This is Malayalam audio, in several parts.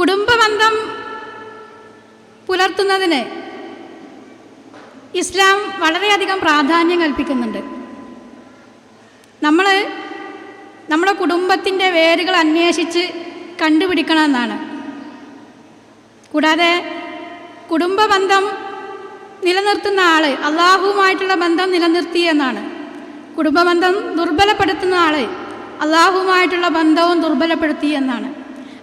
കുടുംബബന്ധം പുലർത്തുന്നതിന് ഇസ്ലാം വളരെയധികം പ്രാധാന്യം കൽപ്പിക്കുന്നുണ്ട്. നമ്മൾ നമ്മുടെ കുടുംബത്തിന്റെ വേരുകൾ അന്വേഷിച്ച് കണ്ടുപിടിക്കണമെന്നാണ്. കൂടാതെ കുടുംബബന്ധം നിലനിർത്തുന്ന ആൾ അള്ളാഹുവുമായിട്ടുള്ള ബന്ധം നിലനിർത്തി എന്നാണ്. കുടുംബബന്ധം ദുർബലപ്പെടുത്തുന്ന ആൾ അള്ളാഹുവുമായിട്ടുള്ള ബന്ധവും ദുർബലപ്പെടുത്തി എന്നാണ്.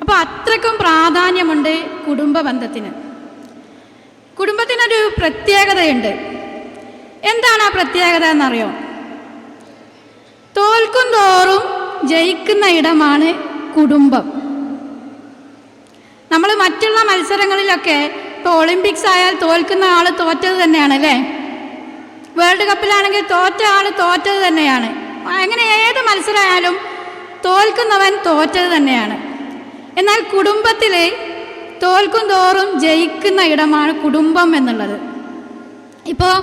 അപ്പോൾ അത്രക്കും പ്രാധാന്യമുണ്ട് കുടുംബബന്ധത്തിന്. കുടുംബത്തിനൊരു പ്രത്യേകതയുണ്ട്. എന്താണ് ആ പ്രത്യേകത എന്നറിയോ? തോൽക്കും തോറും ജയിക്കുന്ന ഇടമാണ് കുടുംബം. നമ്മൾ മറ്റുള്ള മത്സരങ്ങളിലൊക്കെ ഇപ്പോൾ ഒളിമ്പിക്സ് ആയാൽ തോൽക്കുന്ന ആൾ തോറ്റത് തന്നെയാണ് അല്ലേ? വേൾഡ് കപ്പിലാണെങ്കിൽ തോറ്റ ആൾ തോറ്റത് തന്നെയാണ്. അങ്ങനെ ഏത് മത്സരമായാലും തോൽക്കുന്നവൻ തോറ്റത് തന്നെയാണ്. എന്നാൽ കുടുംബത്തിൽ തോൽക്കും തോറും ജയിക്കുന്ന ഇടമാണ് കുടുംബം എന്നുള്ളത്. ഇപ്പോൾ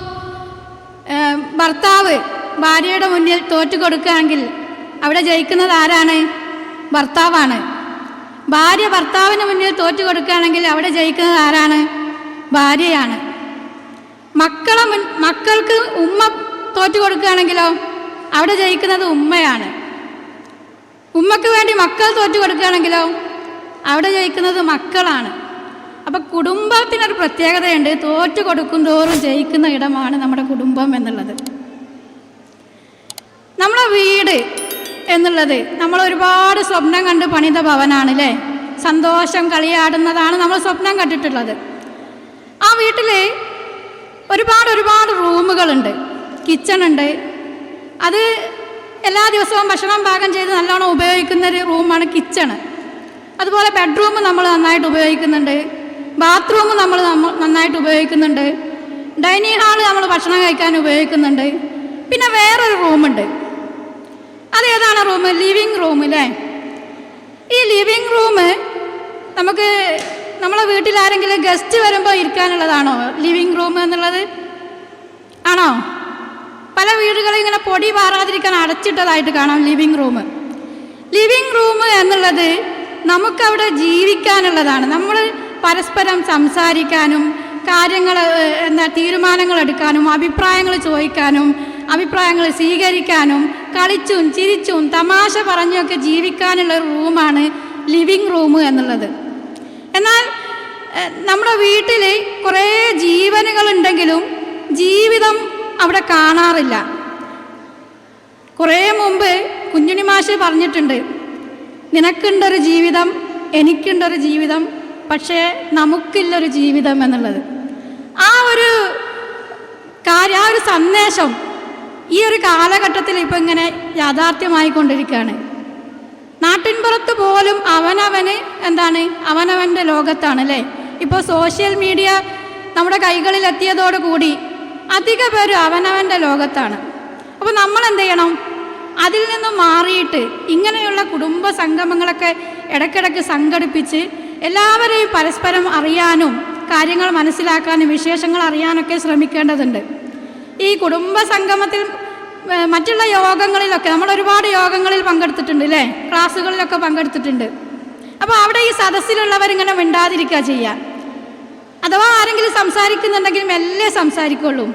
ഭർത്താവ് ഭാര്യയുടെ മുന്നിൽ തോറ്റു കൊടുക്കുകയാണെങ്കിൽ അവിടെ ജയിക്കുന്നത് ആരാണ്? ഭർത്താവാണ്. ഭാര്യ ഭർത്താവിന് മുന്നിൽ തോറ്റു കൊടുക്കുകയാണെങ്കിൽ അവിടെ ജയിക്കുന്നത് ആരാണ്? ഭാര്യയാണ്. മക്കളെ മുൻ മക്കൾക്ക് ഉമ്മ തോറ്റു കൊടുക്കുകയാണെങ്കിലോ അവിടെ ജയിക്കുന്നത് ഉമ്മയാണ്. ഉമ്മക്ക് വേണ്ടി മക്കൾ തോറ്റു കൊടുക്കുകയാണെങ്കിലോ അവിടെ ജയിക്കുന്നത് മക്കളാണ്. അപ്പം കുടുംബത്തിനൊരു പ്രത്യേകതയുണ്ട്. തോറ്റു കൊടുക്കും തോറും ജയിക്കുന്ന ഇടമാണ് നമ്മുടെ കുടുംബം എന്നുള്ളത്. നമ്മളെ വീട് എന്നുള്ളത് നമ്മൾ ഒരുപാട് സ്വപ്നം കണ്ട് പണിത ഭവനാണ് അല്ലേ സന്തോഷം കളിയാടുന്നതാണ് നമ്മൾ സ്വപ്നം കണ്ടിട്ടുള്ളത്. ആ വീട്ടിൽ ഒരുപാട് ഒരുപാട് റൂമുകളുണ്ട്. കിച്ചണുണ്ട്. അത് എല്ലാ ദിവസവും ഭക്ഷണം പാകം ചെയ്ത് നല്ലോണം ഉപയോഗിക്കുന്ന ഒരു റൂമാണ് കിച്ചണ്. അതുപോലെ ബെഡ്റൂം നമ്മൾ നന്നായിട്ട് ഉപയോഗിക്കുന്നുണ്ട്. ബാത്റൂം നമ്മൾ നന്നായിട്ട് ഉപയോഗിക്കുന്നുണ്ട്. ഡൈനിങ് ഹാൾ നമ്മൾ ഭക്ഷണം കഴിക്കാൻ ഉപയോഗിക്കുന്നുണ്ട്. പിന്നെ വേറൊരു റൂമുണ്ട് അതേതാണ് റൂം ലിവിങ് റൂം അല്ലേ ഈ ലിവിങ് റൂം നമുക്ക് നമ്മളെ വീട്ടിൽ ആരെങ്കിലും ഗസ്റ്റ് വരുമ്പോൾ ഇരിക്കാനുള്ളതാണോ ലിവിങ് റൂം എന്നുള്ളത്? ആണോ? പല വീടുകളും ഇങ്ങനെ പൊടി പാറാതിരിക്കാൻ അടച്ചിട്ടതായിട്ട് കാണാം ലിവിങ് റൂം ലിവിങ് റൂം എന്നുള്ളത് നമുക്കവിടെ ജീവിക്കാനുള്ളതാണ്. നമ്മൾ പരസ്പരം സംസാരിക്കാനും കാര്യങ്ങൾ എന്താ തീരുമാനങ്ങൾ എടുക്കാനും അഭിപ്രായങ്ങൾ ചോദിക്കാനും അഭിപ്രായങ്ങൾ സ്വീകരിക്കാനും കളിച്ചും ചിരിച്ചും തമാശ പറഞ്ഞൊക്കെ ജീവിക്കാനുള്ള റൂമാണ് ലിവിങ് റൂം എന്നുള്ളത്. എന്നാൽ നമ്മുടെ വീട്ടിൽ കുറേ ജീവനുകളുണ്ടെങ്കിലും ജീവിതം അവിടെ കാണാറില്ല. കുറേ മുമ്പ് കുഞ്ഞുണി മാഷ് പറഞ്ഞിട്ടുണ്ട് നിനക്കുണ്ടൊരു ജീവിതം എനിക്കുണ്ടൊരു ജീവിതം പക്ഷേ നമുക്കില്ലൊരു ജീവിതം എന്നുള്ളത്. ആ ഒരു കാര്യം ആ ഒരു സന്ദേശം ഈ ഒരു കാലഘട്ടത്തിൽ ഇപ്പം ഇങ്ങനെ യാഥാർത്ഥ്യമായിക്കൊണ്ടിരിക്കുകയാണ്. നാട്ടിൻപുറത്ത് പോലും അവനവന് എന്താണ് അവനവന്റെ ലോകത്താണ് അല്ലേ? ഇപ്പോൾ സോഷ്യൽ മീഡിയ നമ്മുടെ കൈകളിൽ എത്തിയതോടുകൂടി അധിക പേരും അവനവന്റെ ലോകത്താണ്. അപ്പോൾ നമ്മൾ എന്ത് ചെയ്യണം അതിൽ നിന്നും മാറിയിട്ട് ഇങ്ങനെയുള്ള കുടുംബ സംഗമങ്ങളൊക്കെ ഇടയ്ക്കിടയ്ക്ക് സംഘടിപ്പിച്ച് എല്ലാവരെയും പരസ്പരം അറിയാനും കാര്യങ്ങൾ മനസ്സിലാക്കാനും വിശേഷങ്ങൾ അറിയാനൊക്കെ ശ്രമിക്കേണ്ടതുണ്ട്. ഈ കുടുംബ സംഗമത്തിൽ മറ്റുള്ള യോഗങ്ങളിലൊക്കെ നമ്മൾ ഒരുപാട് യോഗങ്ങളിൽ പങ്കെടുത്തിട്ടുണ്ട് അല്ലേ ക്ലാസ്സുകളിലൊക്കെ പങ്കെടുത്തിട്ടുണ്ട്. അപ്പോൾ അവിടെ ഈ സദസ്സിലുള്ളവരിങ്ങനെ മിണ്ടാതിരിക്കുക ചെയ്യുക അഥവാ ആരെങ്കിലും സംസാരിക്കുന്നുണ്ടെങ്കിൽ മെല്ലെ സംസാരിക്കുള്ളൂ.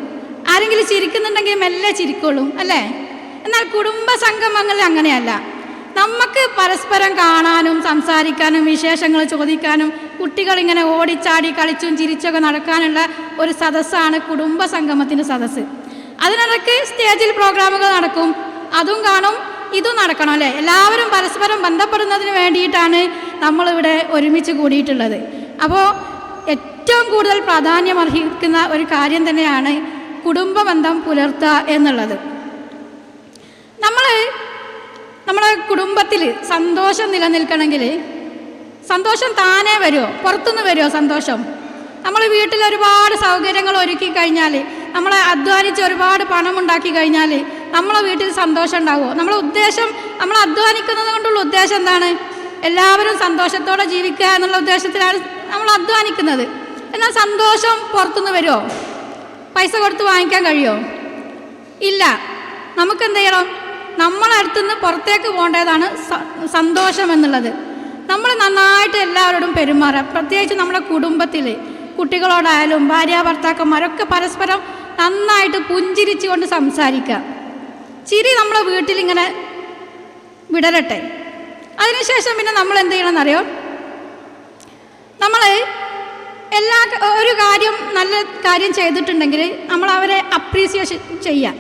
ആരെങ്കിലും ചിരിക്കുന്നുണ്ടെങ്കിൽ മെല്ലെ ചിരിക്കുള്ളൂ അല്ലേ? എന്നാൽ കുടുംബ സംഗമങ്ങളിൽ അങ്ങനെയല്ല. നമുക്ക് പരസ്പരം കാണാനും സംസാരിക്കാനും വിശേഷങ്ങൾ ചോദിക്കാനും കുട്ടികൾ ഇങ്ങനെ ഓടിച്ചാടി കളിച്ചും ചിരിച്ചൊക്കെ നടക്കാനുള്ള ഒരു സദസ്സാണ് കുടുംബ സംഗമത്തിന്റെ സദസ്സ്. അതിനിടയ്ക്ക് സ്റ്റേജിൽ പ്രോഗ്രാമുകൾ നടക്കും. അതും കാണും ഇതും നടക്കണം അല്ലേ? എല്ലാവരും പരസ്പരം ബന്ധപ്പെടുന്നതിന് വേണ്ടിയിട്ടാണ് നമ്മളിവിടെ ഒരുമിച്ച് കൂടിയിട്ടുള്ളത്. അപ്പോൾ ഏറ്റവും കൂടുതൽ പ്രാധാന്യം അർഹിക്കുന്ന ഒരു കാര്യം തന്നെയാണ് കുടുംബ ബന്ധം പുലർത്തുക എന്നുള്ളത്. നമ്മൾ നമ്മളെ കുടുംബത്തിൽ സന്തോഷം നിലനിൽക്കണമെങ്കിൽ സന്തോഷം താനേ വരുമോ പുറത്തുനിന്ന് വരുമോ സന്തോഷം? നമ്മൾ വീട്ടിൽ ഒരുപാട് സൗകര്യങ്ങൾ ഒരുക്കി കഴിഞ്ഞാൽ നമ്മൾ അധ്വാനിച്ച് ഒരുപാട് പണം ഉണ്ടാക്കി കഴിഞ്ഞാൽ നമ്മളെ വീട്ടിൽ സന്തോഷം ഉണ്ടാവുമോ നമ്മളെ ഉദ്ദേശം നമ്മൾ അധ്വാനിക്കുന്നത് കൊണ്ടുള്ള ഉദ്ദേശം എന്താണ്? എല്ലാവരും സന്തോഷത്തോടെ ജീവിക്കുക എന്നുള്ള ഉദ്ദേശത്തിലാണ് നമ്മൾ അധ്വാനിക്കുന്നത്. എന്നാൽ സന്തോഷം പുറത്തുനിന്ന് വരുമോ പൈസ കൊടുത്ത് വാങ്ങിക്കാൻ കഴിയുമോ ഇല്ല. നമുക്ക് എന്ത് ചെയ്യണം? നമ്മളടുത്തുനിന്ന് പുറത്തേക്ക് പോകേണ്ടതാണ് സന്തോഷം എന്നുള്ളത്. നമ്മൾ നന്നായിട്ട് എല്ലാവരോടും പെരുമാറുക. പ്രത്യേകിച്ച് നമ്മുടെ കുടുംബത്തിൽ കുട്ടികളോടായാലും ഭാര്യ ഭർത്താക്കന്മാരൊക്കെ പരസ്പരം നന്നായിട്ട് പുഞ്ചിരിച്ചുകൊണ്ട് സംസാരിക്കുക. ചിരി നമ്മളെ വീട്ടിലിങ്ങനെ വിടരട്ടെ. അതിനുശേഷം പിന്നെ നമ്മൾ എന്ത് ചെയ്യണമെന്നറിയോ? നമ്മൾ എല്ലാ ഒരു കാര്യം നല്ല കാര്യം ചെയ്തിട്ടുണ്ടെങ്കിൽ നമ്മൾ അവരെ അപ്രീസിയേഷൻ ചെയ്യുക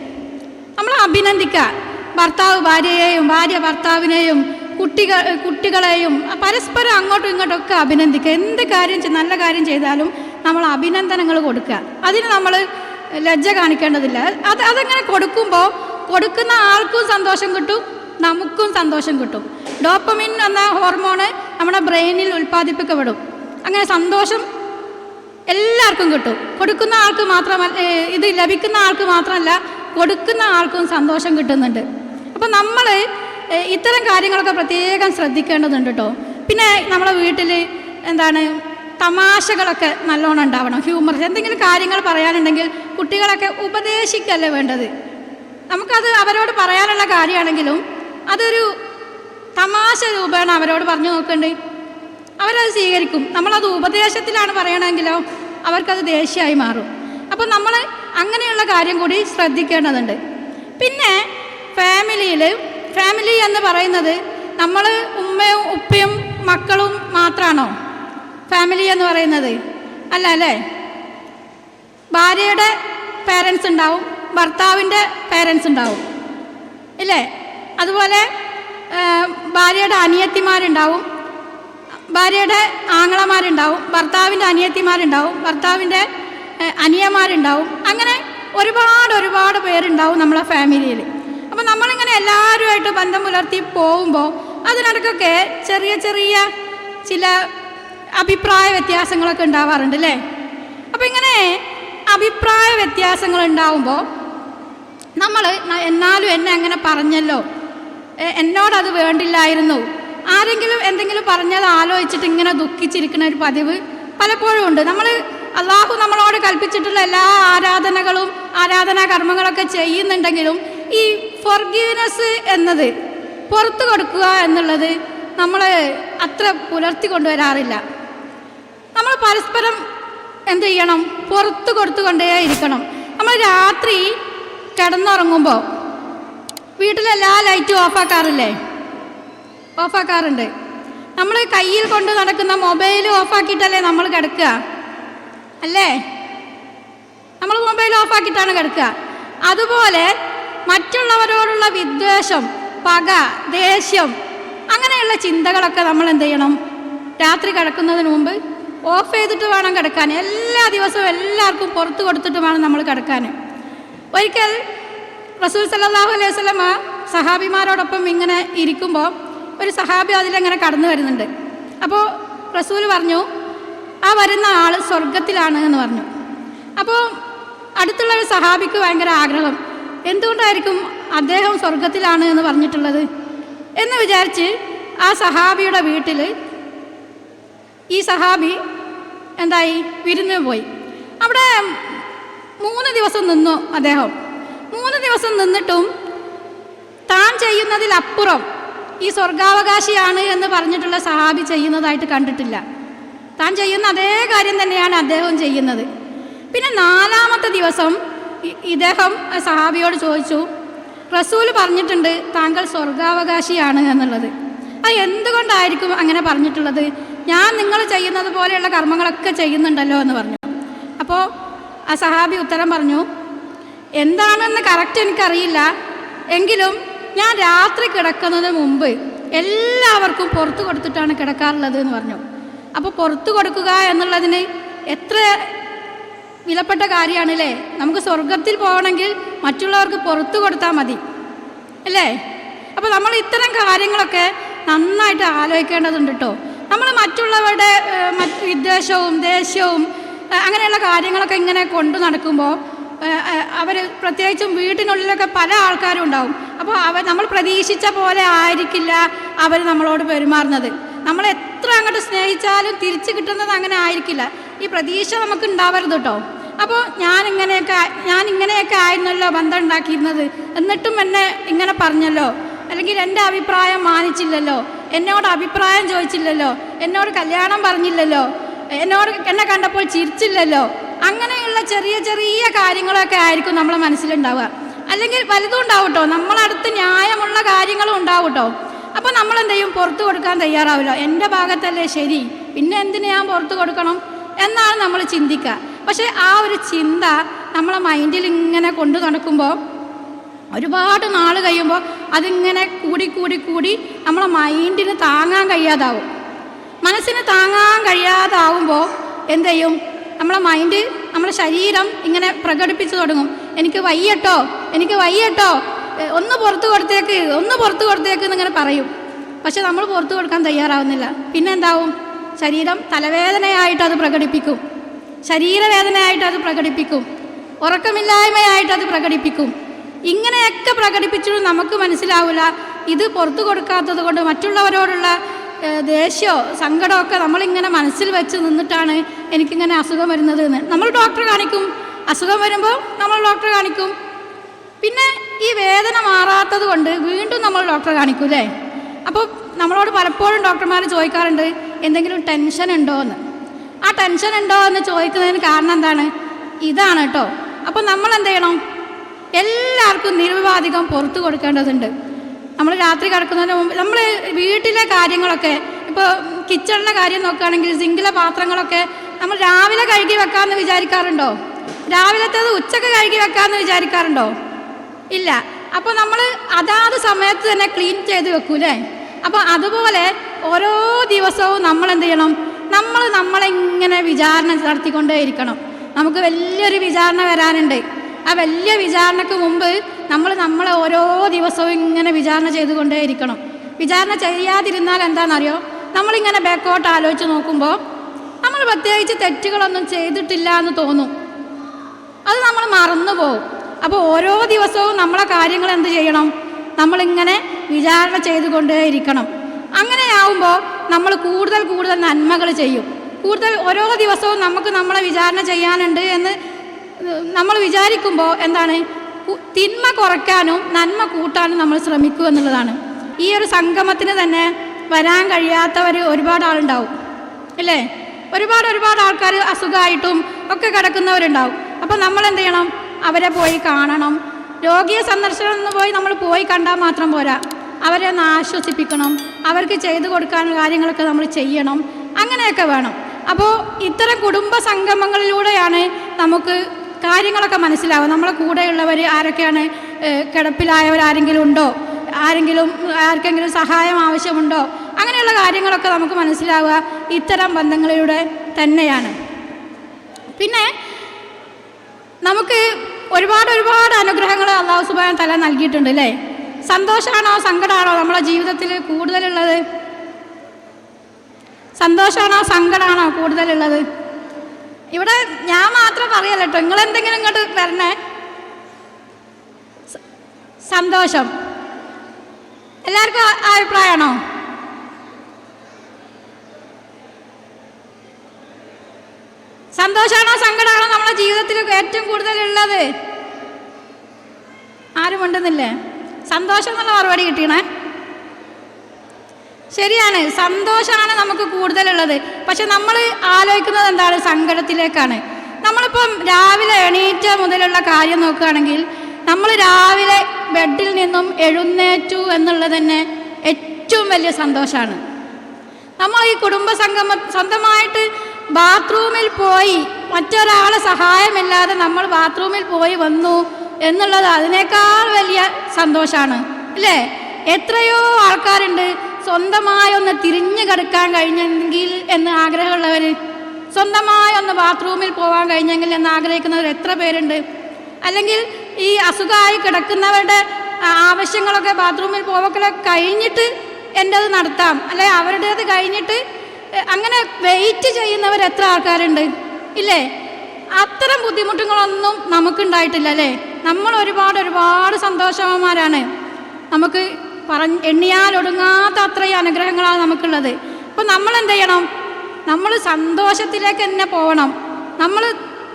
നമ്മൾ അഭിനന്ദിക്കുക. ഭർത്താവ് ഭാര്യയെയും ഭാര്യ ഭർത്താവിനെയും കുട്ടികൾ കുട്ടികളെയും പരസ്പരം അങ്ങോട്ടും ഇങ്ങോട്ടും ഒക്കെ അഭിനന്ദിക്കുക. എന്ത് കാര്യം നല്ല കാര്യം ചെയ്താലും നമ്മൾ അഭിനന്ദനങ്ങൾ കൊടുക്കുക. അതിന് നമ്മൾ ലജ്ജ കാണിക്കേണ്ടതില്ല. അത് അതങ്ങനെ കൊടുക്കുമ്പോൾ കൊടുക്കുന്ന ആൾക്കും സന്തോഷം കിട്ടും നമുക്കും സന്തോഷം കിട്ടും. ഡോപ്പമിൻ എന്ന ഹോർമോണ് നമ്മുടെ ബ്രെയിനിൽ ഉൽപ്പാദിപ്പിക്കപ്പെടും. അങ്ങനെ സന്തോഷം എല്ലാവർക്കും കിട്ടും. കൊടുക്കുന്ന ആൾക്ക് മാത്രമല്ല ഇത് ലഭിക്കുന്ന ആൾക്ക് മാത്രമല്ല കൊടുക്കുന്ന ആൾക്കും സന്തോഷം കിട്ടുന്നുണ്ട്. അപ്പം നമ്മൾ ഇത്തരം കാര്യങ്ങളൊക്കെ പ്രത്യേകം ശ്രദ്ധിക്കേണ്ടതുണ്ട് കേട്ടോ. പിന്നെ നമ്മളെ വീട്ടിൽ എന്താണ് തമാശകളൊക്കെ നല്ലോണം ഉണ്ടാവണം. ഹ്യൂമർ എന്തെങ്കിലും കാര്യങ്ങൾ പറയാനുണ്ടെങ്കിൽ കുട്ടികളൊക്കെ ഉപദേശിക്കല്ലേ വേണ്ടത്? നമുക്കത് അവരോട് പറയാനുള്ള കാര്യമാണെങ്കിലും അതൊരു തമാശ രൂപേണ അവരോട് പറഞ്ഞു നോക്കണ്ടേ. അവരത് സ്വീകരിക്കും. നമ്മളത് ഉപദേശത്തിലാണ് പറയണമെങ്കിലോ അവർക്കത് ദേഷ്യമായി മാറും. അപ്പോൾ നമ്മൾ അങ്ങനെയുള്ള കാര്യം കൂടി ശ്രദ്ധിക്കേണ്ടതുണ്ട്. പിന്നെ ഫാമിലിയിൽ ഫാമിലി എന്ന് പറയുന്നത് നമ്മൾ ഉമ്മയും ഉപ്പയും മക്കളും മാത്രമാണോ ഫാമിലി എന്ന് പറയുന്നത്. അല്ല അല്ലേ? ഭാര്യയുടെ പേരൻസ് ഉണ്ടാവും ഭർത്താവിന്റെ പേരൻസ് ഉണ്ടാവും. ഇല്ലേ? അതുപോലെ ഭാര്യയുടെ അനിയത്തിമാരുണ്ടാവും ഭാര്യയുടെ ആങ്ങളമാരുണ്ടാവും ഭർത്താവിന്റെ അനിയത്തിമാരുണ്ടാവും ഭർത്താവിന്റെ അനിയന്മാരുണ്ടാവും. അങ്ങനെ ഒരുപാട് ഒരുപാട് പേരുണ്ടാവും നമ്മളെ ഫാമിലിയിൽ അപ്പോൾ നമ്മളിങ്ങനെ എല്ലാവരുമായിട്ട് ബന്ധം പുലർത്തി പോകുമ്പോൾ അതിനിടയ്ക്കൊക്കെ ചെറിയ ചെറിയ ചില അഭിപ്രായ വ്യത്യാസങ്ങളൊക്കെ ഉണ്ടാവാറുണ്ട് അല്ലേ അപ്പം ഇങ്ങനെ അഭിപ്രായ വ്യത്യാസങ്ങൾ ഉണ്ടാവുമ്പോൾ നമ്മൾ എന്നാലും എന്നെ അങ്ങനെ പറഞ്ഞല്ലോ. എന്നോടത് വേണ്ടില്ലായിരുന്നു. ആരെങ്കിലും എന്തെങ്കിലും പറഞ്ഞത് ആലോചിച്ചിട്ട് ഇങ്ങനെ ദുഃഖിച്ചിരിക്കുന്ന ഒരു പതിവ് പലപ്പോഴും ഉണ്ട്. നമ്മൾ അള്ളാഹു നമ്മളോട് കൽപ്പിച്ചിട്ടുള്ള എല്ലാ ആരാധനകളും ആരാധനാ കർമ്മങ്ങളൊക്കെ ചെയ്യുന്നുണ്ടെങ്കിലും ഈ ഫൊർഗീവ്നെസ് എന്നത് പുറത്തു കൊടുക്കുക എന്നുള്ളത് നമ്മൾ അത്ര പുലർത്തി കൊണ്ടുവരാറില്ല. നമ്മൾ പരസ്പരം എന്ത് ചെയ്യണം? പുറത്ത് കൊടുത്തുകൊണ്ടേ ഇരിക്കണം. നമ്മൾ രാത്രി കിടന്നുറങ്ങുമ്പോൾ വീട്ടിലെല്ലാ ലൈറ്റും ഓഫാക്കാറില്ലേ ഓഫാക്കാറുണ്ട് നമ്മൾ കയ്യിൽ കൊണ്ട് നടക്കുന്ന മൊബൈൽ ഓഫാക്കിയിട്ടല്ലേ നമ്മൾ കിടക്കുക? അല്ലേ? നമ്മൾ മൊബൈൽ ഓഫാക്കിയിട്ടാണ് കിടക്കുക. അതുപോലെ മറ്റുള്ളവരോടുള്ള വിദ്വേഷം പക ദേഷ്യം അങ്ങനെയുള്ള ചിന്തകളൊക്കെ നമ്മൾ എന്ത് ചെയ്യണം? രാത്രി കിടക്കുന്നതിന് മുമ്പ് ഓഫ് ചെയ്തിട്ട് വേണം കിടക്കാൻ. എല്ലാ ദിവസവും എല്ലാവർക്കും പുറത്ത് കൊടുത്തിട്ട് വേണം നമ്മൾ കിടക്കാൻ. ഒരിക്കൽ റസൂൽ സല്ലാഹു അലൈഹി വസല്ലമ സഹാബിമാരോടൊപ്പം ഇങ്ങനെ ഇരിക്കുമ്പോൾ ഒരു സഹാബി അതിലിങ്ങനെ കടന്നു വരുന്നുണ്ട്. അപ്പോൾ റസൂൽ പറഞ്ഞു ആ വരുന്ന ആൾ സ്വർഗത്തിലാണ് എന്ന് പറഞ്ഞു. അപ്പോൾ അടുത്തുള്ള ഒരു സഹാബിക്ക് ഭയങ്കര ആഗ്രഹം. എന്തുകൊണ്ടായിരിക്കും അദ്ദേഹം സ്വർഗത്തിലാണ് എന്ന് പറഞ്ഞിട്ടുള്ളത്? എന്ന് വിചാരിച്ച് ആ സഹാബിയുടെ വീട്ടിൽ ഈ സഹാബി എന്തായി? വിരുന്നു പോയി. അവിടെ മൂന്ന് ദിവസം നിന്നു അദ്ദേഹം. മൂന്ന് ദിവസം നിന്നിട്ടും താൻ ചെയ്യുന്നതിലപ്പുറം ഈ സ്വർഗാവകാശിയാണ് എന്ന് പറഞ്ഞിട്ടുള്ള സഹാബി ചെയ്യുന്നതായിട്ട് കണ്ടിട്ടില്ല. താൻ ചെയ്യുന്ന അതേ കാര്യം തന്നെയാണ് അദ്ദേഹം ചെയ്യുന്നത്. പിന്നെ നാലാമത്തെ ദിവസം ഇദ്ദേഹം സഹാബിയോട് ചോദിച്ചു റസൂൽ പറഞ്ഞിട്ടുണ്ട് താങ്കൾ സ്വർഗാവകാശിയാണ് എന്നുള്ളത്. അത് എന്തുകൊണ്ടായിരിക്കും അങ്ങനെ പറഞ്ഞിട്ടുള്ളത്? ഞാൻ നിങ്ങൾ ചെയ്യുന്നത് പോലെയുള്ള കർമ്മങ്ങളൊക്കെ ചെയ്യുന്നുണ്ടല്ലോ എന്ന് പറഞ്ഞു. അപ്പോൾ ആ സഹാബി ഉത്തരം പറഞ്ഞു എന്താണെന്ന് കറക്റ്റ് എനിക്കറിയില്ല. എങ്കിലും ഞാൻ രാത്രി കിടക്കുന്നതിന് മുമ്പ് എല്ലാവർക്കും പുറത്തു കൊടുത്തിട്ടാണ് കിടക്കാറുള്ളത് എന്ന് പറഞ്ഞു. അപ്പോൾ പുറത്തു കൊടുക്കുക എന്നുള്ളതിന് എത്ര വിലപ്പെട്ട കാര്യമാണ് അല്ലേ നമുക്ക് സ്വർഗത്തിൽ പോകണമെങ്കിൽ മറ്റുള്ളവർക്ക് പുറത്തു കൊടുത്താൽ മതി. അല്ലേ? അപ്പോൾ നമ്മൾ ഇത്തരം കാര്യങ്ങളൊക്കെ നന്നായിട്ട് ആലോചിക്കേണ്ടതുണ്ട് കേട്ടോ നമ്മൾ മറ്റുള്ളവരുടെ വിദ്വേഷവും ദേഷ്യവും അങ്ങനെയുള്ള കാര്യങ്ങളൊക്കെ ഇങ്ങനെ കൊണ്ടു നടക്കുമ്പോൾ അവർ പ്രത്യേകിച്ചും വീട്ടിനുള്ളിലൊക്കെ പല ആൾക്കാരും ഉണ്ടാവും. അപ്പോൾ അവർ നമ്മൾ പ്രതീക്ഷിച്ച പോലെ ആയിരിക്കില്ല അവർ നമ്മളോട് പെരുമാറുന്നത്. നമ്മൾ എത്ര അങ്ങോട്ട് സ്നേഹിച്ചാലും തിരിച്ചു കിട്ടുന്നത് അങ്ങനെ ആയിരിക്കില്ല. ഈ പ്രതീക്ഷ നമുക്ക് ഉണ്ടാവരുത് കേട്ടോ അപ്പോൾ ഞാനിങ്ങനെയൊക്കെ ഞാൻ ഇങ്ങനെയൊക്കെ ആയിരുന്നല്ലോ ബന്ധം ഉണ്ടാക്കിയിരുന്നത് എന്നിട്ടും എന്നെ ഇങ്ങനെ പറഞ്ഞല്ലോ. അല്ലെങ്കിൽ എന്റെ അഭിപ്രായം മാനിച്ചില്ലല്ലോ. എന്നോട് അഭിപ്രായം ചോദിച്ചില്ലല്ലോ. എന്നോട് കല്യാണം പറഞ്ഞില്ലല്ലോ. എന്നോട് എന്നെ കണ്ടപ്പോൾ ചിരിച്ചില്ലല്ലോ. അങ്ങനെയുള്ള ചെറിയ ചെറിയ കാര്യങ്ങളൊക്കെ ആയിരിക്കും നമ്മളെ മനസ്സിലുണ്ടാവുക. അല്ലെങ്കിൽ വലുതും ഉണ്ടാവും കേട്ടോ നമ്മളടുത്ത് ന്യായമുള്ള കാര്യങ്ങളും ഉണ്ടാവും കേട്ടോ അപ്പോൾ നമ്മൾ ചെയ്യും പുറത്തു കൊടുക്കാൻ തയ്യാറാവില്ല. എന്റെ ഭാഗത്തല്ലേ ശരി. പിന്നെ എന്തിനു ഞാൻ പുറത്തു കൊടുക്കണം? എന്നാണ് നമ്മൾ ചിന്തിക്കുക. പക്ഷേ ആ ഒരു ചിന്ത നമ്മളെ മൈൻഡിൽ ഇങ്ങനെ കൊണ്ടു നടക്കുമ്പോൾ ഒരുപാട് നാൾ കഴിയുമ്പോൾ അതിങ്ങനെ കൂടി കൂടി കൂടി നമ്മളെ മൈൻഡിന് താങ്ങാൻ കഴിയാതാവും. മനസ്സിന് താങ്ങാൻ കഴിയാതാവുമ്പോൾ എന്ത് ചെയ്യും? നമ്മളെ മൈൻഡ് നമ്മളെ ശരീരം ഇങ്ങനെ പ്രകടിപ്പിച്ചു തുടങ്ങും. എനിക്ക് വയ്യട്ടോ എനിക്ക് വയ്യട്ടോ ഒന്ന് പുറത്ത് കൊടുത്തേക്ക് ഒന്ന് പുറത്ത് കൊടുത്തേക്ക് എന്നിങ്ങനെ പറയും. പക്ഷെ നമ്മൾ പുറത്ത് കൊടുക്കാൻ തയ്യാറാവുന്നില്ല. പിന്നെ എന്താവും? ശരീരം തലവേദനയായിട്ട് അത് പ്രകടിപ്പിക്കും. ശരീരവേദനയായിട്ട് അത് പ്രകടിപ്പിക്കും. ഉറക്കമില്ലായ്മയായിട്ട് അത് പ്രകടിപ്പിക്കും. ഇങ്ങനെയൊക്കെ പ്രകടിപ്പിച്ചിട്ടും നമുക്ക് മനസ്സിലാവില്ല. ഇത് പുറത്തു കൊടുക്കാത്തത് കൊണ്ട് മറ്റുള്ളവരോടുള്ള ദേഷ്യമോ സങ്കടമൊക്കെ നമ്മളിങ്ങനെ മനസ്സിൽ വെച്ച് നിന്നിട്ടാണ് എനിക്കിങ്ങനെ അസുഖം വരുന്നത് എന്ന്. നമ്മൾ ഡോക്ടറെ കാണിക്കും. അസുഖം വരുമ്പോൾ നമ്മൾ ഡോക്ടറെ കാണിക്കും. പിന്നെ ഈ വേദന മാറാത്തത് കൊണ്ട് വീണ്ടും നമ്മൾ ഡോക്ടറെ കാണിക്കും അല്ലേ അപ്പോൾ നമ്മളോട് പലപ്പോഴും ഡോക്ടർമാർ ചോദിക്കാറുണ്ട് എന്തെങ്കിലും ടെൻഷൻ ഉണ്ടോ എന്ന്. ആ ടെൻഷൻ ഉണ്ടോ എന്ന് ചോദിക്കുന്നതിന് കാരണം എന്താണ്? ഇതാണ് കേട്ടോ അപ്പോൾ നമ്മൾ എന്ത് ചെയ്യണം? എല്ലാവർക്കും നിരുപാധികം പുറത്തു കൊടുക്കേണ്ടതുണ്ട്. നമ്മൾ രാത്രി കിടക്കുന്നതിന് മുമ്പ് നമ്മൾ വീട്ടിലെ കാര്യങ്ങളൊക്കെ ഇപ്പോൾ കിച്ചണിലെ കാര്യം നോക്കുകയാണെങ്കിൽ സിങ്കിലെ പാത്രങ്ങളൊക്കെ നമ്മൾ രാവിലെ കഴുകി വെക്കാമെന്ന് വിചാരിക്കാറുണ്ടോ? രാവിലത്തേത് ഉച്ചയ്ക്ക് കഴുകി വെക്കാമെന്ന് വിചാരിക്കാറുണ്ടോ? ഇല്ല. അപ്പോൾ നമ്മൾ അതാത് സമയത്ത് തന്നെ ക്ലീൻ ചെയ്ത് വെക്കൂലേ? അപ്പോൾ അതുപോലെ ഓരോ ദിവസവും നമ്മൾ എന്ത് ചെയ്യണം? നമ്മൾ നമ്മളെങ്ങനെ വിചാരണ നടത്തിക്കൊണ്ടേ ഇരിക്കണം. നമുക്ക് വലിയൊരു വിചാരണ വരാനുണ്ട്. ആ വലിയ വിചാരണയ്ക്ക് മുമ്പ് നമ്മൾ നമ്മളെ ഓരോ ദിവസവും ഇങ്ങനെ വിചാരണ ചെയ്തുകൊണ്ടേ ഇരിക്കണം. വിചാരണ ചെയ്യാതിരുന്നാൽ എന്താണെന്നറിയോ? നമ്മളിങ്ങനെ ബാക്കോട്ട് ആലോചിച്ച് നോക്കുമ്പോൾ നമ്മൾ പ്രത്യേകിച്ച് തെറ്റുകളൊന്നും ചെയ്തിട്ടില്ല എന്ന് തോന്നും. അത് നമ്മൾ മറന്നു പോകും. അപ്പോൾ ഓരോ ദിവസവും നമ്മളെ കാര്യങ്ങൾ എന്ത് ചെയ്യണം? നമ്മളിങ്ങനെ വിചാരണ ചെയ്തുകൊണ്ടേയിരിക്കണം അങ്ങനെയാവുമ്പോൾ നമ്മൾ കൂടുതൽ കൂടുതൽ നന്മകൾ ചെയ്യും. കൂടുതൽ ഓരോ ദിവസവും നമുക്ക് നമ്മളെ വിചാരണ ചെയ്യാനുണ്ട് എന്ന് നമ്മൾ വിചാരിക്കുമ്പോൾ എന്താണ്? തിന്മ കുറയ്ക്കാനും നന്മ കൂട്ടാനും നമ്മൾ ശ്രമിക്കുക എന്നുള്ളതാണ്. ഈ ഒരു സംഗമത്തിന് തന്നെ വരാൻ കഴിയാത്തവർ ഒരുപാട് ആളുണ്ടാവും. അല്ലേ? ഒരുപാട് ഒരുപാട് ആൾക്കാർ അസുഖമായിട്ടും ഒക്കെ കിടക്കുന്നവരുണ്ടാവും. അപ്പോൾ നമ്മൾ എന്ത് ചെയ്യണം? അവരെ പോയി കാണണം. രോഗിയെ സന്ദർശനം പോയി നമ്മൾ പോയി കണ്ടാൽ മാത്രം പോരാ. അവരെ ഒന്ന് ആശ്വസിപ്പിക്കണം. അവർക്ക് ചെയ്തു കൊടുക്കാനുള്ള കാര്യങ്ങളൊക്കെ നമ്മൾ ചെയ്യണം. അങ്ങനെയൊക്കെ വേണം. അപ്പോൾ ഇത്തരം കുടുംബ സംഗമങ്ങളിലൂടെയാണ് നമുക്ക് കാര്യങ്ങളൊക്കെ മനസ്സിലാവുക. നമ്മളെ കൂടെയുള്ളവർ ആരൊക്കെയാണ് കിടപ്പിലായവർ ആരെങ്കിലും ഉണ്ടോ? ആരെങ്കിലും ആർക്കെങ്കിലും സഹായം ആവശ്യമുണ്ടോ? അങ്ങനെയുള്ള കാര്യങ്ങളൊക്കെ നമുക്ക് മനസ്സിലാവുക. ഇത്തരം ബന്ധങ്ങളിലൂടെ തന്നെയാണ്. പിന്നെ നമുക്ക് ഒരുപാട് ഒരുപാട് അനുഗ്രഹങ്ങൾ അള്ളാഹു സുബാൻ തല നൽകിയിട്ടുണ്ട് അല്ലേ? സന്തോഷമാണോ സങ്കടമാണോ നമ്മളെ ജീവിതത്തിൽ കൂടുതലുള്ളത്? സന്തോഷമാണോ സങ്കടമാണോ കൂടുതലുള്ളത്? ഇവിടെ ഞാൻ മാത്രം പറയല്ല കേട്ടോ നിങ്ങൾ എന്തെങ്കിലും ഇങ്ങോട്ട് വരണേ. സന്തോഷം. എല്ലാവർക്കും ആ- അഭിപ്രായമാണോ? സന്തോഷമാണോ സങ്കടമാണോ നമ്മളെ ജീവിതത്തിൽ ഏറ്റവും കൂടുതലുള്ളത്? ആരും ഉണ്ടെന്നില്ലേ? സന്തോഷം എന്നുള്ള മറുപടി കിട്ടിയണേ ശരിയാണ്. സന്തോഷമാണ് നമുക്ക് കൂടുതലുള്ളത്. പക്ഷെ നമ്മൾ ആലോചിക്കുന്നത് എന്താണ്? സങ്കടത്തിലേക്കാണ്. നമ്മളിപ്പം രാവിലെ എണീറ്റ മുതലുള്ള കാര്യം നോക്കുകയാണെങ്കിൽ നമ്മൾ രാവിലെ ബെഡിൽ നിന്നും എഴുന്നേറ്റു എന്നുള്ളത് തന്നെ ഏറ്റവും വലിയ സന്തോഷമാണ് നമ്മൾ ഈ കുടുംബ സംഗമ സ്വന്തമായിട്ട് ബാത്റൂമിൽ പോയി മറ്റൊരാളെ സഹായമില്ലാതെ നമ്മൾ ബാത്റൂമിൽ പോയി വന്നു എന്നുള്ളത് അതിനേക്കാൾ വലിയ സന്തോഷമാണ് അല്ലേ? എത്രയോ ആൾക്കാരുണ്ട് സ്വന്തമായി ഒന്ന് തിരിഞ്ഞു കിടക്കാൻ കഴിഞ്ഞെങ്കിൽ എന്ന് ആഗ്രഹമുള്ളവർ സ്വന്തമായി ഒന്ന് ബാത്റൂമിൽ പോകാൻ കഴിഞ്ഞെങ്കിൽ എന്ന് ആഗ്രഹിക്കുന്നവർ എത്ര പേരുണ്ട്? അല്ലെങ്കിൽ ഈ അസുഖമായി കിടക്കുന്നവരുടെ ആവശ്യങ്ങളൊക്കെ ബാത്റൂമിൽ പോവൊക്കെ കഴിഞ്ഞിട്ട് എന്റെത് നടത്താം. അല്ലെ അവരുടേത് കഴിഞ്ഞിട്ട് അങ്ങനെ വെയിറ്റ് ചെയ്യുന്നവർ എത്ര ആൾക്കാരുണ്ട്? ഇല്ലേ? അത്തരം ബുദ്ധിമുട്ടുകളൊന്നും നമുക്കുണ്ടായിട്ടില്ല അല്ലേ? നമ്മൾ ഒരുപാട് ഒരുപാട് സന്തോഷവാന്മാരാണ്. നമുക്ക് പറഞ്ഞ് എണ്ണിയാൽ ഒടുങ്ങാത്ത അത്രയും അനുഗ്രഹങ്ങളാണ് നമുക്കുള്ളത്. അപ്പോൾ നമ്മൾ എന്ത് ചെയ്യണം? നമ്മൾ സന്തോഷത്തിലേക്ക് തന്നെ പോകണം നമ്മൾ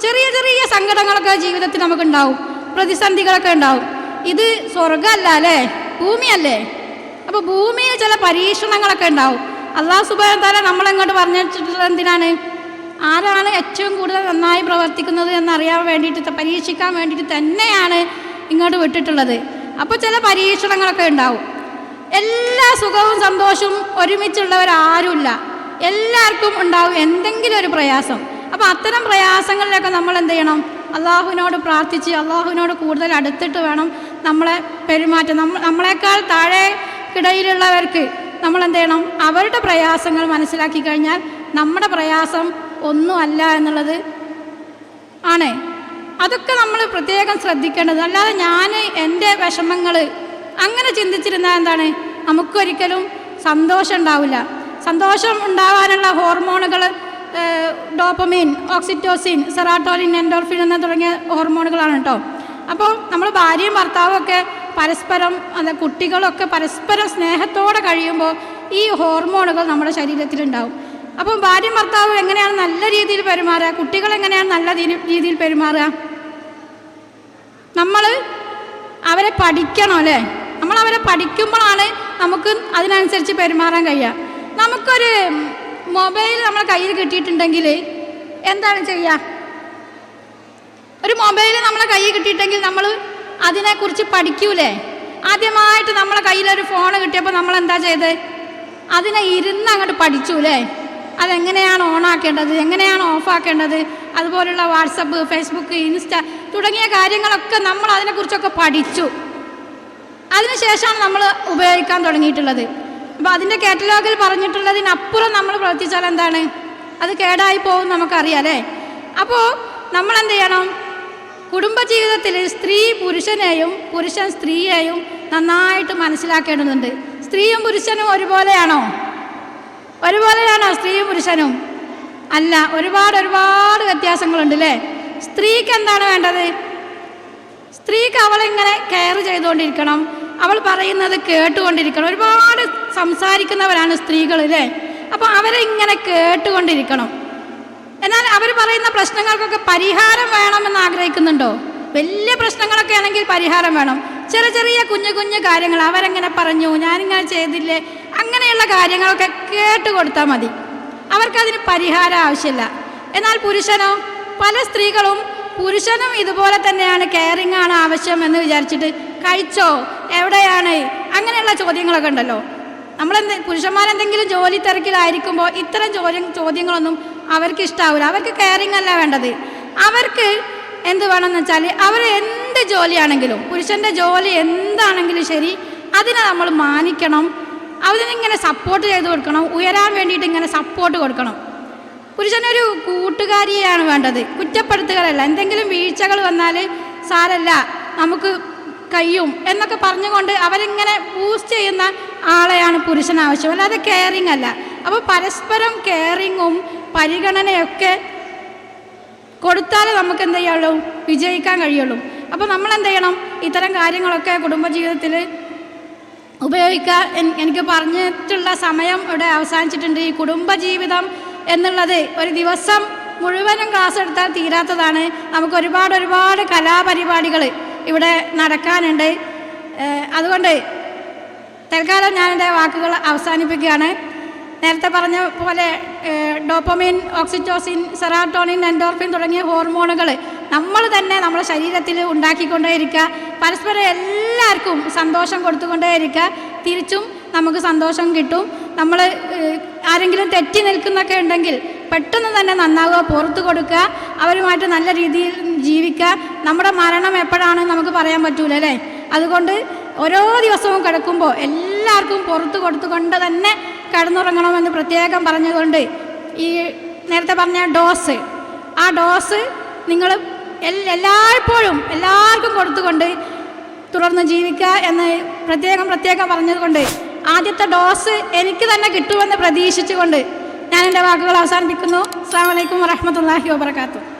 ചെറിയ ചെറിയ സങ്കടങ്ങളൊക്കെ ജീവിതത്തിൽ നമുക്കുണ്ടാവും. പ്രതിസന്ധികളൊക്കെ ഉണ്ടാവും. ഇത് സ്വർഗമല്ല അല്ലേ? ഭൂമിയല്ലേ? അപ്പോൾ ഭൂമിയിൽ ചില പരീക്ഷണങ്ങളൊക്കെ ഉണ്ടാവും. അള്ളാഹു സുബാൻ താല നമ്മളെങ്ങോട്ട് പറഞ്ഞിട്ടുള്ളത് എന്തിനാണ്? ആരാണ് ഏറ്റവും കൂടുതൽ നന്നായി പ്രവർത്തിക്കുന്നത് എന്നറിയാൻ വേണ്ടിയിട്ട് പരീക്ഷിക്കാൻ വേണ്ടിയിട്ട് തന്നെയാണ് ഇങ്ങോട്ട് വിട്ടിട്ടുള്ളത്. അപ്പോൾ ചില പരീക്ഷണങ്ങളൊക്കെ ഉണ്ടാവും. എല്ലാ സുഖവും സന്തോഷവും ഒരുമിച്ചുള്ളവരാരുമില്ല. എല്ലാവർക്കും ഉണ്ടാവും എന്തെങ്കിലും ഒരു പ്രയാസം. അപ്പോൾ അത്തരം പ്രയാസങ്ങളിലൊക്കെ നമ്മൾ എന്ത് ചെയ്യണം? അള്ളാഹുവിനോട് പ്രാർത്ഥിച്ച് അള്ളാഹുവിനോട് കൂടുതൽ അടുത്തിട്ട് വേണം നമ്മളെ പെരുമാറ്റം. നമ്മൾ നമ്മളെക്കാൾ താഴെ കിടയിലുള്ളവർക്ക് നമ്മൾ എന്ത് ചെയ്യണം? അവരുടെ പ്രയാസങ്ങൾ മനസ്സിലാക്കി കഴിഞ്ഞാൽ നമ്മുടെ പ്രയാസം ഒന്നുമല്ല എന്നുള്ളത് ആണ്. അതൊക്കെ നമ്മൾ പ്രത്യേകം ശ്രദ്ധിക്കേണ്ടത്. അല്ലാതെ ഞാൻ എന്റെ വിഷമങ്ങൾ അങ്ങനെ ചിന്തിച്ചിരുന്നാൽ എന്താണ്? നമുക്കൊരിക്കലും സന്തോഷം ഉണ്ടാവില്ല. സന്തോഷം ഉണ്ടാവാനുള്ള ഹോർമോണുകൾ ഡോപ്പമീൻ ഓക്സിറ്റോസിൻ സെറാട്ടോലിൻ എൻഡോർഫിൻ എന്ന തുടങ്ങിയ ഹോർമോണുകളാണ് കേട്ടോ. അപ്പോൾ നമ്മൾ ഭാര്യയും ഭർത്താവും ഒക്കെ പരസ്പരം അല്ല കുട്ടികളൊക്കെ പരസ്പരം സ്നേഹത്തോടെ കഴിയുമ്പോൾ ഈ ഹോർമോണുകൾ നമ്മുടെ ശരീരത്തിലുണ്ടാവും. അപ്പം ഭാര്യ ഭർത്താവ് എങ്ങനെയാണ് നല്ല രീതിയിൽ പെരുമാറുക? കുട്ടികൾ എങ്ങനെയാണ് നല്ല രീതിയിൽ പെരുമാറുക? നമ്മൾ അവരെ പഠിക്കണം അല്ലേ? നമ്മൾ അവരെ പഠിക്കുമ്പോഴാണ് നമുക്ക് അതിനനുസരിച്ച് പെരുമാറാൻ കഴിയുക. നമുക്കൊരു മൊബൈൽ നമ്മൾ കയ്യിൽ കിട്ടിയിട്ടുണ്ടെങ്കിൽ എന്താണ് ചെയ്യുക? ഒരു മൊബൈൽ നമ്മളെ കയ്യിൽ കിട്ടിയിട്ടെങ്കിൽ നമ്മൾ അതിനെക്കുറിച്ച് പഠിക്കൂലേ? ആദ്യമായിട്ട് നമ്മളെ കയ്യിലൊരു ഫോൺ കിട്ടിയപ്പോൾ നമ്മൾ എന്താ ചെയ്തത് അതിനെ ഇരുന്ന് അങ്ങോട്ട് പഠിച്ചു അല്ലേ അതെങ്ങനെയാണ് ഓണാക്കേണ്ടത്? എങ്ങനെയാണ് ഓഫാക്കേണ്ടത്? അതുപോലുള്ള വാട്സപ്പ് ഫേസ്ബുക്ക് ഇൻസ്റ്റ തുടങ്ങിയ കാര്യങ്ങളൊക്കെ നമ്മൾ അതിനെക്കുറിച്ചൊക്കെ പഠിച്ചു. അതിനുശേഷമാണ് നമ്മൾ ഉപയോഗിക്കാൻ തുടങ്ങിയിട്ടുള്ളത്. അപ്പോൾ അതിന്റെ കാറ്റലോഗിൽ പറഞ്ഞിട്ടുള്ളതിനപ്പുറം നമ്മൾ പ്രവർത്തിച്ചാൽ എന്താണ്? അത് കേടായി പോകും നമുക്കറിയാം അല്ലേ? അപ്പോൾ നമ്മൾ എന്ത് ചെയ്യണം? കുടുംബജീവിതത്തിൽ സ്ത്രീ പുരുഷനെയും പുരുഷൻ സ്ത്രീയെയും നന്നായിട്ട് മനസ്സിലാക്കേണ്ടതുണ്ട്. സ്ത്രീയും പുരുഷനും ഒരുപോലെയാണോ? ഒരുപോലെയാണോ സ്ത്രീയും പുരുഷനും? അല്ല ഒരുപാട് ഒരുപാട് വ്യത്യാസങ്ങളുണ്ട് അല്ലേ സ്ത്രീക്ക് എന്താണ് വേണ്ടത്? സ്ത്രീക്ക് അവളിങ്ങനെ കെയർ ചെയ്തുകൊണ്ടിരിക്കണം. അവൾ പറയുന്നത് കേട്ടുകൊണ്ടിരിക്കണം. ഒരുപാട് സംസാരിക്കുന്നവരാണ് സ്ത്രീകൾ അല്ലേ? അപ്പോൾ അവരെ ഇങ്ങനെ കേട്ടുകൊണ്ടിരിക്കണം. എന്നാൽ അവർ പറയുന്ന പ്രശ്നങ്ങൾക്കൊക്കെ പരിഹാരം വേണമെന്ന് ആഗ്രഹിക്കുന്നുണ്ടോ? വലിയ പ്രശ്നങ്ങളൊക്കെ ആണെങ്കിൽ പരിഹാരം വേണം. ചെറിയ ചെറിയ കുഞ്ഞു കുഞ്ഞു കാര്യങ്ങൾ അവരെങ്ങനെ പറഞ്ഞു ഞാനിങ്ങനെ ചെയ്തില്ലേ? അങ്ങനെയുള്ള കാര്യങ്ങളൊക്കെ കേട്ട് കൊടുത്താൽ മതി. അവർക്കതിന് പരിഹാരം ആവശ്യമില്ല. എന്നാൽ പുരുഷനോ പല സ്ത്രീകളും പുരുഷനും ഇതുപോലെ തന്നെയാണ് കെയറിങ് ആണ് ആവശ്യം എന്ന് വിചാരിച്ചിട്ട് കഴിച്ചോ എവിടെയാണ്? അങ്ങനെയുള്ള ചോദ്യങ്ങളൊക്കെ ഉണ്ടല്ലോ. നമ്മളെന്ത് പുരുഷന്മാരെന്തെങ്കിലും ജോലി തിരക്കിലായിരിക്കുമ്പോൾ ഇത്തരം ചോദ്യം ചോദ്യങ്ങളൊന്നും അവർക്ക് ഇഷ്ടാവില്ല അവർക്ക് കെയറിങ് അല്ല വേണ്ടത്. അവർക്ക് എന്ത് വേണമെന്ന് വെച്ചാൽ അവർ എന്ത് ജോലിയാണെങ്കിലും പുരുഷന്റെ ജോലി എന്താണെങ്കിലും ശരി അതിനെ നമ്മൾ മാനിക്കണം. അതിനിങ്ങനെ സപ്പോർട്ട് ചെയ്ത് കൊടുക്കണം. ഉയരാൻ വേണ്ടിയിട്ട് ഇങ്ങനെ സപ്പോർട്ട് കൊടുക്കണം. പുരുഷനൊരു കൂട്ടുകാരിയാണ് വേണ്ടത്. കുറ്റപ്പെടുത്തുകളല്ല എന്തെങ്കിലും വീഴ്ചകൾ വന്നാൽ സാരല്ല നമുക്ക് കഴിയും എന്നൊക്കെ പറഞ്ഞുകൊണ്ട് അവരിങ്ങനെ ബൂസ്റ്റ് ചെയ്യുന്ന ആളെയാണ് പുരുഷൻ ആവശ്യം. അല്ലാതെ കെയറിങ് അല്ല. അപ്പോൾ പരസ്പരം കെയറിങ്ങും പരിഗണനയൊക്കെ കൊടുത്താലേ നമുക്ക് എന്ത് ചെയ്യുള്ളൂ വിജയിക്കാൻ കഴിയുള്ളൂ. അപ്പോൾ നമ്മൾ എന്ത് ചെയ്യണം ഇത്തരം കാര്യങ്ങളൊക്കെ കുടുംബജീവിതത്തിൽ ഉപയോഗിക്കാൻ എനിക്ക് പറഞ്ഞിട്ടുള്ള സമയം ഇവിടെ അവസാനിച്ചിട്ടുണ്ട്. ഈ കുടുംബജീവിതം എന്നുള്ളത് ഒരു ദിവസം മുഴുവനും ക്ലാസ് എടുത്താൽ തീരാത്തതാണ്. നമുക്ക് ഒരുപാട് ഒരുപാട് കലാപരിപാടികൾ ഇവിടെ നടക്കാനുണ്ട്. അതുകൊണ്ട് തൽക്കാലം ഞാൻ എന്റെ വാക്കുകൾ അവസാനിപ്പിക്കുകയാണ്. നേരത്തെ പറഞ്ഞ പോലെ ഡോപ്പമിൻ ഓക്സിറ്റോസിൻ സെറാട്ടോണിൻ എൻഡോർഫിൻ തുടങ്ങിയ ഹോർമോണുകൾ നമ്മൾ തന്നെ നമ്മുടെ ശരീരത്തിൽ ഉണ്ടാക്കിക്കൊണ്ടേയിരിക്കുക. പരസ്പരം എല്ലാവർക്കും സന്തോഷം കൊടുത്തുകൊണ്ടേയിരിക്കുക. തിരിച്ചും നമുക്ക് സന്തോഷം കിട്ടും. നമ്മൾ ആരെങ്കിലും തെറ്റി നിൽക്കുന്നൊക്കെ ഉണ്ടെങ്കിൽ പെട്ടെന്ന് തന്നെ നന്നാവുക പുറത്തു കൊടുക്കുക അവരുമായിട്ട് നല്ല രീതിയിൽ ജീവിക്കുക. നമ്മുടെ മരണം എപ്പോഴാണ് നമുക്ക് പറയാൻ പറ്റൂല അല്ലേ? അതുകൊണ്ട് ഓരോ ദിവസവും കിടക്കുമ്പോൾ എല്ലാവർക്കും പുറത്തു കൊടുത്തുകൊണ്ട് തന്നെ കിടന്നുറങ്ങണമെന്ന് പ്രത്യേകം പറഞ്ഞുകൊണ്ട് ഈ നേരത്തെ പറഞ്ഞ ഡോസ്. ആ ഡോസ് നിങ്ങൾ എല്ലായ്പ്പോഴും എല്ലാവർക്കും കൊടുത്തുകൊണ്ട് തുടർന്ന് ജീവിക്കുക എന്ന് പ്രത്യേകം പ്രത്യേകം പറഞ്ഞതുകൊണ്ട് ആദ്യത്തെ ഡോസ് എനിക്ക് തന്നെ കിട്ടുമെന്ന് പ്രതീക്ഷിച്ചുകൊണ്ട് ഞാൻ എന്റെ വാക്കുകൾ അവസാനിപ്പിക്കുന്നു. അസ്സാം വലൈക്കും വറഹമത്തല്ലാഹി വാബർക്കാത്തു